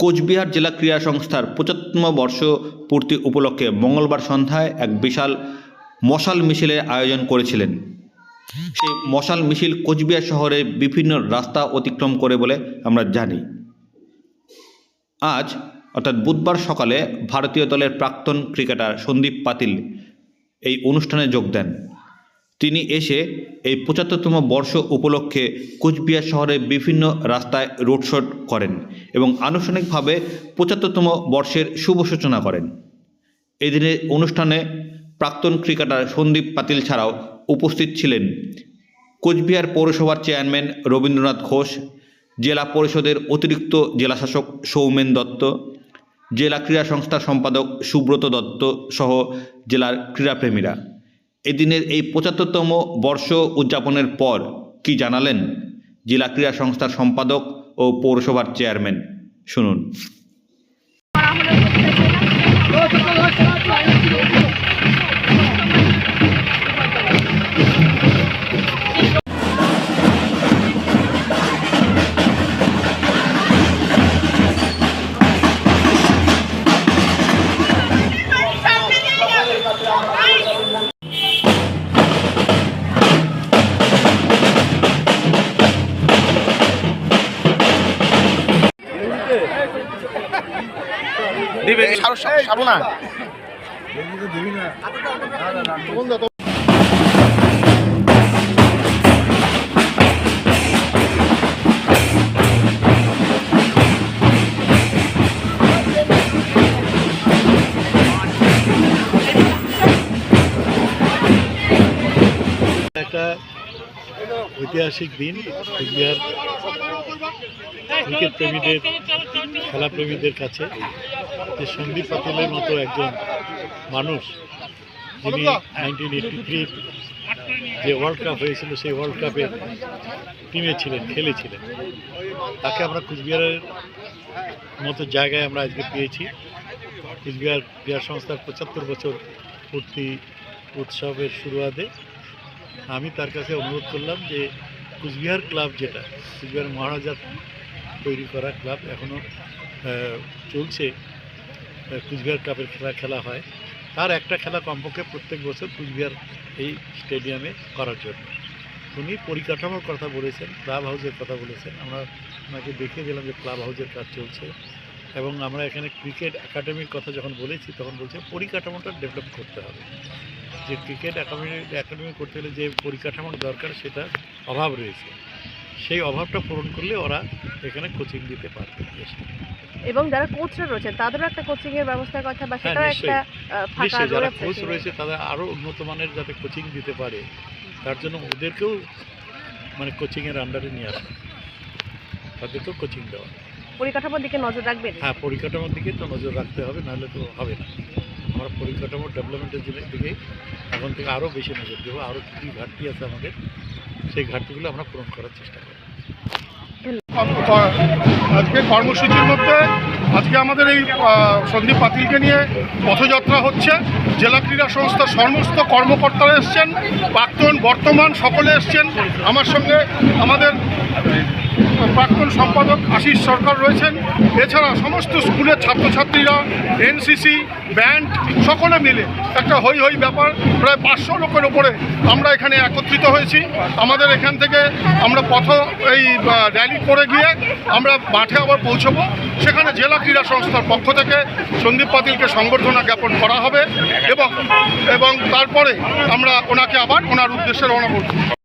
কোচবিহার জেলা ক্রীড়া সংস্থার পঁচাত্তম বর্ষ পূর্তি উপলক্ষে মঙ্গলবার সন্ধ্যায় এক বিশাল মশাল মিছিলের আয়োজন করেছিলেন। সেই মশাল মিছিল কোচবিহার শহরের বিভিন্ন রাস্তা অতিক্রম করে বলে আমরা জানি। আজ, অর্থাৎ বুধবার সকালে ভারতীয় দলের প্রাক্তন ক্রিকেটার সন্দীপ পাতিল এই অনুষ্ঠানে যোগ দেন। তিনি এসে এই পঁচাত্তরতম বর্ষ উপলক্ষে কোচবিহার শহরের বিভিন্ন রাস্তায় রোড শো করেন এবং আনুষ্ঠানিকভাবে পঁচাত্তরতম বর্ষের শুভ সূচনা করেন। এদিনের অনুষ্ঠানে প্রাক্তন ক্রিকেটার সন্দীপ পাতিল ছাড়াও উপস্থিত ছিলেন কোচবিহার পৌরসভার চেয়ারম্যান রবীন্দ্রনাথ ঘোষ, জেলা পরিষদের অতিরিক্ত জেলাশাসক সৌমেন দত্ত, জেলা ক্রীড়া সংস্থার সম্পাদক সুব্রত দত্ত সহ জেলার ক্রীড়াপ্রেমীরা। এদিনের এই পঁচাত্তরতম বর্ষ উদযাপনের পর কি জানালেন জেলা ক্রীড়া সংস্থার সম্পাদক ও পৌরসভার চেয়ারম্যান? শুনুন। দিবে সারো সারো না। একটা ঐতিহাসিক দিন কুচবিহার ক্রিকেট প্রেমীদের খেলা প্রেমীদের কাছে। যে সন্দীপ পাতিলের মতো একজন মানুষ, যিনি নাইনটিন এইটি থ্রি যে ওয়ার্ল্ড কাপ হয়েছিল, সেই ওয়ার্ল্ড কাপে টিমে ছিলেন, খেলেছিলেন। তাকে আমরা কুচবিহারের মতো জায়গায় আমরা আজকে পেয়েছি। কুচবিহার ক্রীড়া সংস্থার পঁচাত্তর বছর পূর্তি উৎসবের শুরুয়াতে আমি তার কাছে অনুরোধ করলাম যে কুচবিহার ক্লাব যেটা, কুচবিহার মহারাজা তৈরি করা ক্লাব এখনও চলছে কুচবিহার ক্লাবের খেলা খেলা হয়। তার একটা খেলা কমপক্ষে প্রত্যেক বছর কুচবিহার এই স্টেডিয়ামে করার জন্য। উনি পরিকাঠামোর কথা বলেছেন, ক্লাব হাউসের কথা বলেছেন। আমরা ওনাকে দেখিয়ে দিলাম যে ক্লাব হাউসের কাজ চলছে এবং আমরা এখানে ক্রিকেট একাডেমির কথা যখন বলেছি, তখন বলছে পরিকাঠামোটা ডেভেলপ করতে হবে। যে ক্রিকেট একাডেমি একাডেমি করতে গেলে যে পরিকাঠামোর দরকার সেটা অভাব রয়েছে। সেই অভাবটা পূরণ করলে ওরা এখানে কোচিং দিতে পারবে এবং যারা কোচরা রয়েছেন তাদেরও একটা কোচিং এর ব্যবস্থার কথা বা হ্যাঁ, সেটাও একটা ফাঁকা যারা কোচ রয়েছে তারা আরও উন্নত মানের যাতে কোচিং দিতে পারে তার জন্য ওদেরকেও মানে কোচিংয়ের আন্ডারে নিয়ে আসা। তাদেরকেও কোচিং দেওয়া। পরিকাঠামোর দিকে নজর রাখবেন? হ্যাঁ পরিকাঠামোর দিকে তো নজর রাখতে হবে নাহলে তো হবে না। আমরা পরিকাঠামোর ডেভেলপমেন্টের দিকে দিকে এখন থেকে আরও বেশি নজর দেবো আরও কী ঘাটতি আছে আমাদের সেই ঘাটতিগুলো আমরা পূরণ করার চেষ্টা করব। আজকে কর্মসূচির মধ্যে আজকে আমাদের এই সন্দীপ পাতিলকে নিয়ে পথযাত্রা হচ্ছে। জেলা ক্রীড়া সংস্থার সমস্ত কর্মকর্তারা এসছেন, প্রাক্তন, বর্তমান সকলে এসছেন। আমার সঙ্গে আমাদের প্রাক্তন সম্পাদক আশিস সরকার রয়েছেন। এছাড়া সমস্ত স্কুলের ছাত্রছাত্রীরা এনসিসি ব্যান্ড, সকলে মিলে একটা হই হই ব্যাপার। প্রায় পাঁচশো লোকের ওপরে আমরা এখানে একত্রিত হয়েছি। আমাদের এখান থেকে আমরা পথ, এই র্যালি করে গিয়ে আমরা মাঠে আবার পৌঁছবো। সেখানে জেলা ক্রীড়া সংস্থার পক্ষ থেকে সন্দীপ পাতিলকে সংবর্ধনা জ্ঞাপন করা হবে এবং এবং তারপরে আমরা ওনাকে আবার ওনার উদ্দেশ্যে রওনা করব